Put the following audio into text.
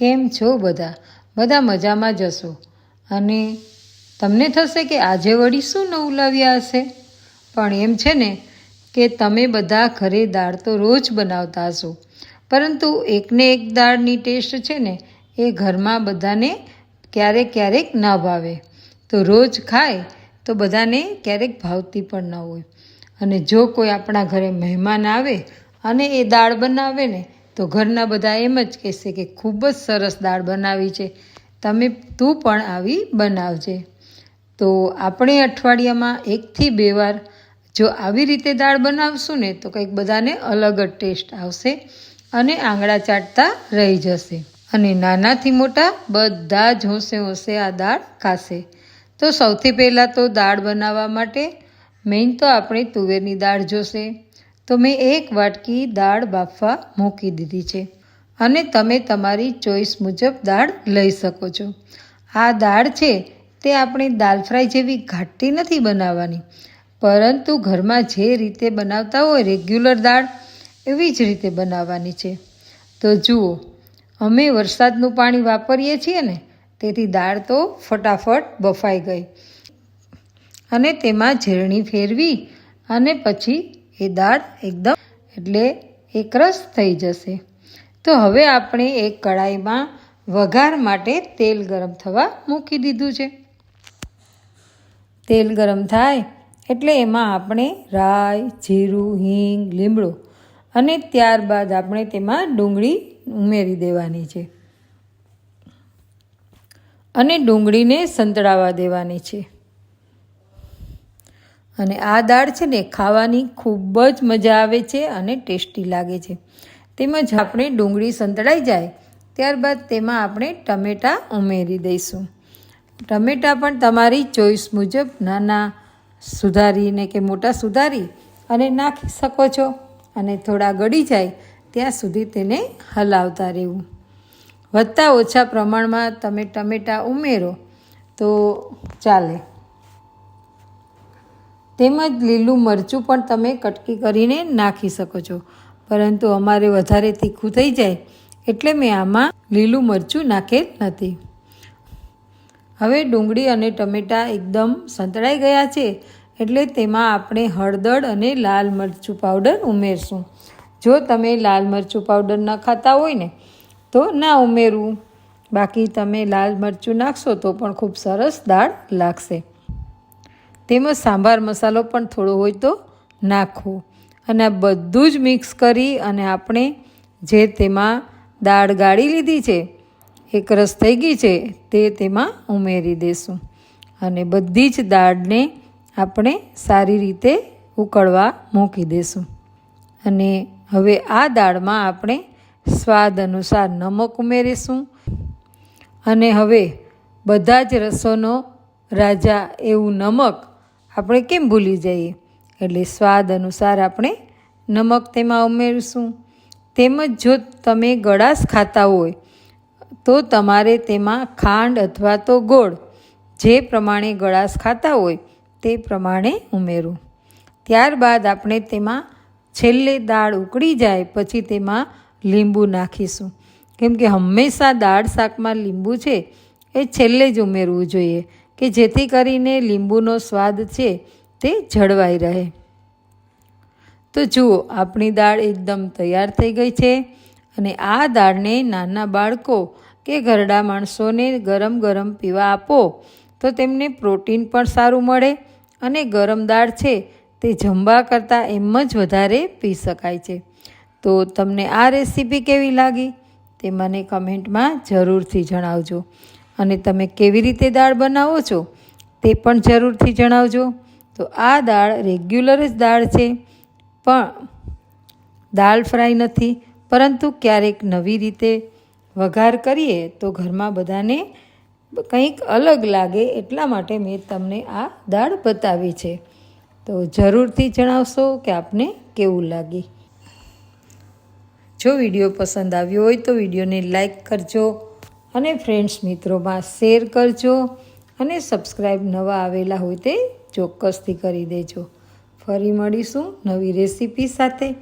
કેમ છો બધા? બધા મજામાં જશો અને તમને થશે કે આજે વળી શું નવું લાવ્યા હશે? પણ એમ છે ને કે તમે બધા ઘરે દાળ તો રોજ બનાવતા હશો. પરંતુ એકને એક દાળની ટેસ્ટ છે ને એ ઘરમાં બધાને ક્યારેક ક્યારેક ન ભાવે. તો રોજ ખાય તો બધાને ક્યારેક ભાવતી પણ ન હોય. અને જો કોઈ આપણા ઘરે મહેમાન આવે અને એ દાળ બનાવે ને તો ઘરના બધા એમ જ કહેશે કે ખૂબ જ સરસ દાળ બનાવી છે. તમે, તું પણ આવી બનાવજે. તો આપણે અઠવાડિયામાં એકથી બે વાર જો આવી રીતે દાળ બનાવશું ને, તો કંઈક બધાને અલગ જ ટેસ્ટ આવશે અને આંગળા ચાટતા રહી જશે. અને નાનાથી મોટા બધા જ હોંશે હોંશે આ દાળ ખાશે. તો સૌથી પહેલાં તો દાળ બનાવવા માટે મેઇન તો આપણે તુવેરની દાળ જોશે. તો મેં એક વાટકી દાળ બાફવા મૂકી દીધી છે. અને તમે તમારી ચોઈસ મુજબ દાળ લઈ શકો છો. આ દાળ છે તે આપણે દાલ ફ્રાય જેવી ઘાટી નથી બનાવવાની. પરંતુ ઘરમાં જે રીતે બનાવતા હોય રેગ્યુલર દાળ, એવી જ રીતે બનાવવાની છે. તો જુઓ, અમે વરસાદનું પાણી વાપરીએ છીએ ને, તેથી દાળ તો ફટાફટ બફાઈ ગઈ. અને તેમાં ઝેરણી ફેરવી અને પછી એ દાળ એકદમ એટલે એકરસ થઈ જશે. તો હવે આપણે એક કડાઈમાં વઘાર માટે તેલ ગરમ થવા મૂકી દીધું છે. તેલ ગરમ થાય એટલે એમાં આપણે રાઈ, જીરું, હિંગ, લીમડો અને ત્યારબાદ આપણે તેમાં ડુંગળી ઉમેરી દેવાની છે. અને ડુંગળીને સંતળાવા દેવાની છે. અને આ દાળ છે ને ખાવાની ખૂબ જ મજા આવે છે અને ટેસ્ટી લાગે છે. તેમજ આપણે ડુંગળી સંતળાઈ જાય, ત્યારબાદ તેમાં આપણે ટમેટાં ઉમેરી દઈશું. ટમેટાં પણ તમારી ચોઈસ મુજબ નાના સુધારીને કે મોટા સુધારી અને નાખી શકો છો અને થોડા ગળી જાય ત્યાં સુધી તેને હલાવતા રહેવું. વધતા ઓછા પ્રમાણમાં તમે ટમેટાં ઉમેરો તો ચાલે. તેમજ લીલું મરચું પણ તમે કટકી કરીને નાખી શકો છો. પરંતુ અમારે વધારે તીખું થઈ જાય એટલે મેં આમાં લીલું મરચું નાખેલ નથી. હવે ડુંગળી અને ટમેટાં એકદમ સંતળાઈ ગયા છે એટલે તેમાં આપણે હળદર અને લાલ મરચું પાવડર ઉમેરશું. જો તમે લાલ મરચું પાવડર ન ખાતા હોય ને, તો ના ઉમેરવું. બાકી તમે લાલ મરચું નાખશો તો પણ ખૂબ સરસ દાળ લાગશે. તેમજ સાંભાર મસાલો પણ થોડો હોય તો નાખવો અને આ બધું જ મિક્સ કરી અને આપણે જે તેમાં દાળ ગાળી લીધી છે, એક રસ થઈ ગઈ છે, તે તેમાં ઉમેરી દેશું. અને બધી જ દાળને આપણે સારી રીતે ઉકળવા મૂકી દેશું. અને હવે આ દાળમાં આપણે સ્વાદ અનુસાર નમક ઉમેરીશું. અને હવે બધા જ રસોનો રાજા એવું નમક આપણે કેમ ભૂલી જઈએ? એટલે સ્વાદ અનુસાર આપણે નમક તેમાં ઉમેરીશું. તેમજ જો તમે ગળાશ ખાતા હોય, તો તમારે તેમાં ખાંડ અથવા તો ગોળ, જે પ્રમાણે ગળાશ ખાતા હોય, તે પ્રમાણે ઉમેરો ત્યારબાદ આપણે તેમાં છેલ્લે દાળ ઉકળી જાય, પછી તેમાં લીંબુ નાખીશું. કેમ કે હંમેશા દાળ શાકમાં લીંબુ છે, એ છેલ્લે જ ઉમેરવું જોઈએ. કે જેથી કરીને લીંબુનો સ્વાદ છે તે જળવાઈ રહે. તો જુઓ, આપણી દાળ એકદમ તૈયાર થઈ ગઈ છે અને આ દાળને નાના બાળકો કે ઘરડા માણસોને ગરમ ગરમ પીવા આપો, તો તેમને પ્રોટીન પણ સારું મળે અને ગરમ દાળ છે તે જમવા કરતાં એમ જ વધારે પી શકાય છે. તો તમને આ રેસીપી કેવી લાગી તે મને કમેન્ટમાં જરૂરથી જણાવજો. અને તમે કેવી રીતે દાળ બનાવો છો તે પણ જરૂરથી જણાવજો. તો આ દાળ રેગ્યુલર જ દાળ છે, પણ દાળ ફ્રાય નથી, પરંતુ ક્યારેક નવી રીતે વઘાર કરીએ તો ઘરમાં બધાને કંઈક અલગ લાગે એટલા માટે મેં તમને આ દાળ બતાવી છે. તો જરૂરથી જણાવશો કે આપને કેવું લાગી. જો વીડિયો પસંદ આવ્યો હોય તો વિડીયોને લાઈક કરજો. અને ફ્રેન્ડ્સ મિત્રોમાં શેર કરજો અને સબસ્ક્રાઈબ નવા આવેલા હોય તે ચોક્કસથી કરી દેજો. ફરી મળીશું નવી રેસીપી સાથે.